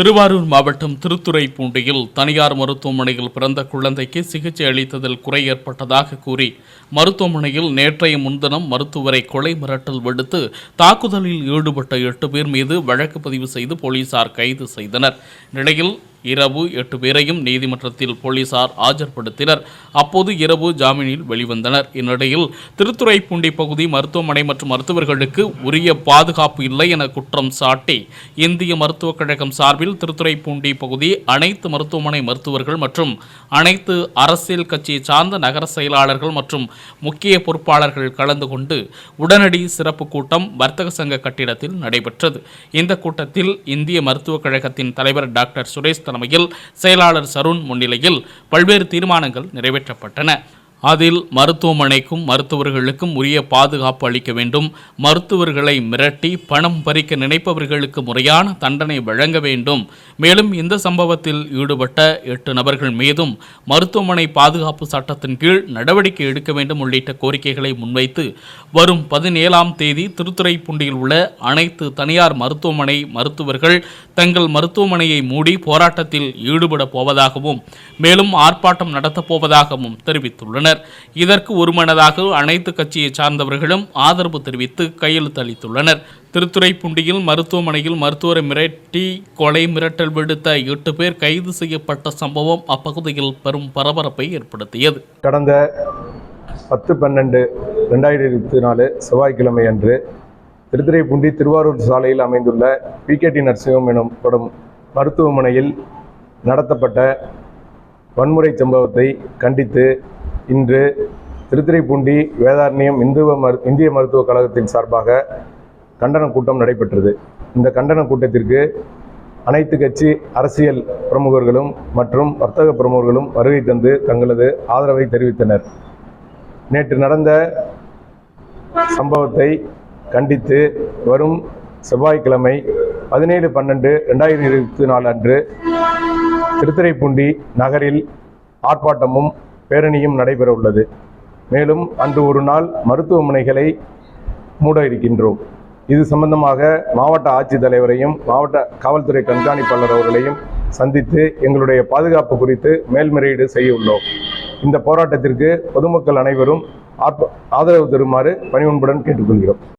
திருவாரூர் மாவட்டம் திருத்துறைப்பூண்டியில் தனியார் மருத்துவமனையில் பிறந்த குழந்தைக்கு சிகிச்சை அளித்ததில் குறை ஏற்பட்டதாக கூறி மருத்துவமனையில் நேற்றைய முன்தினம் மருத்துவரை கொலை மிரட்டல் விடுத்து தாக்குதலில் ஈடுபட்ட எட்டு பேர் மீது வழக்கு பதிவு செய்து போலீசார் கைது செய்தனர். நிலையில் இரவு எட்டு பேரையும் நீதிமன்றத்தில் போலீசார் ஆஜர்படுத்தினர். அப்போது இரவு ஜாமீனில் வெளிவந்தனர். இந்நிலையில் திருத்துறைப்பூண்டி பகுதி மருத்துவமனை மற்றும் மருத்துவர்களுக்கு உரிய பாதுகாப்பு இல்லை என குற்றம் சாட்டி இந்திய மருத்துவக் கழகம் சார்பில் திருத்துறைப்பூண்டி பகுதி அனைத்து மருத்துவமனை மருத்துவர்கள் மற்றும் அனைத்து அரசியல் கட்சியை சார்ந்த நகர செயலாளர்கள் மற்றும் முக்கிய பொறுப்பாளர்கள் கலந்து கொண்டு உடனடி சிறப்பு கூட்டம் வர்த்தக சங்க கட்டிடத்தில் நடைபெற்றது. இந்த கூட்டத்தில் இந்திய மருத்துவக் கழகத்தின் தலைவர் டாக்டர் சுரேஷ் தலைமையில் செயலாளர் சருண் முன்னிலையில் பல்வேறு தீர்மானங்கள் நிறைவேற்றப்பட்டன. அதில் மருத்துவமனைக்கும் மருத்துவர்களுக்கும் உரிய பாதுகாப்பு அளிக்க வேண்டும். மருத்துவர்களை மிரட்டி பணம் பறிக்க நினைப்பவர்களுக்கு முறையான தண்டனை வழங்க வேண்டும். மேலும் இந்த சம்பவத்தில் ஈடுபட்ட எட்டு நபர்கள் மீதும் மருத்துவமனை பாதுகாப்பு சட்டத்தின் கீழ் நடவடிக்கை எடுக்க வேண்டும் உள்ளிட்ட கோரிக்கைகளை முன்வைத்து வரும் பதினேழாம் தேதி திருத்துறைப்பூண்டியில் உள்ள அனைத்து தனியார் மருத்துவமனை மருத்துவர்கள் தங்கள் மருத்துவமனையை மூடி போராட்டத்தில் ஈடுபடப் போவதாகவும் மேலும் ஆர்ப்பாட்டம் நடத்தப் போவதாகவும் தெரிவித்துள்ளனர் இதற்கு ஒருமனதாக அனைத்து கட்சியை சார்ந்தவர்களும் ஆதரவு தெரிவித்து கையெழுத்து அளித்துள்ளனர். திருத்துறைப்பூண்டியில் மருத்துவமனையில் மருத்துவரை மிரட்டி கொலை மிரட்டல் விடுத்த எட்டு பேர் கைது செய்யப்பட்ட சம்பவம் அப்பகுதியில் பெரும் பரபரப்பை ஏற்படுத்தியது. கடந்த பத்து பன்னெண்டு ரெண்டாயிரத்தி இருபத்தி நாலு செவ்வாய்க்கிழமை அன்று திருத்துறைப்பூண்டி திருவாரூர் சாலையில் அமைந்துள்ள பிகேடி நர்சிங்கம் எனப்படும் மருத்துவமனையில் நடத்தப்பட்ட வன்முறை சம்பவத்தை கண்டித்து இன்று திருத்துறைப்பூண்டி வேதாரண்யம் இந்துவ மரு இந்திய மருத்துவக் கழகத்தின் சார்பாக கண்டன கூட்டம் நடைபெற்றது. இந்த கண்டன கூட்டத்திற்கு அனைத்து கட்சி அரசியல் பிரமுகர்களும் மற்றும் வர்த்தக பிரமுகர்களும் வருகை தந்து தங்களது ஆதரவை தெரிவித்தனர். நேற்று நடந்த சம்பவத்தை கண்டித்து வரும் செவ்வாய்க்கிழமை பதினேழு பன்னெண்டு ரெண்டாயிரத்தி இருபத்தி நாலு அன்று திருத்துறைப்பூண்டி நகரில் ஆர்ப்பாட்டமும் பேரணியும் நடைபெற உள்ளது மேலும் அன்று ஒரு நாள் மருத்துவமனைகளை மூட இருக்கின்றோம். இது சம்பந்தமாக மாவட்ட ஆட்சித்தலைவரையும் மாவட்ட காவல்துறை கண்காணிப்பாளர் அவர்களையும் சந்தித்து எங்களுடைய பாதுகாப்பு குறித்து மேல்முறையீடு செய்ய உள்ளோம். இந்த போராட்டத்திற்கு பொதுமக்கள் அனைவரும் ஆர்ப்ப- ஆதரவு தருமாறு பணிவன்புடன் கேட்டுக்கொள்கிறோம்.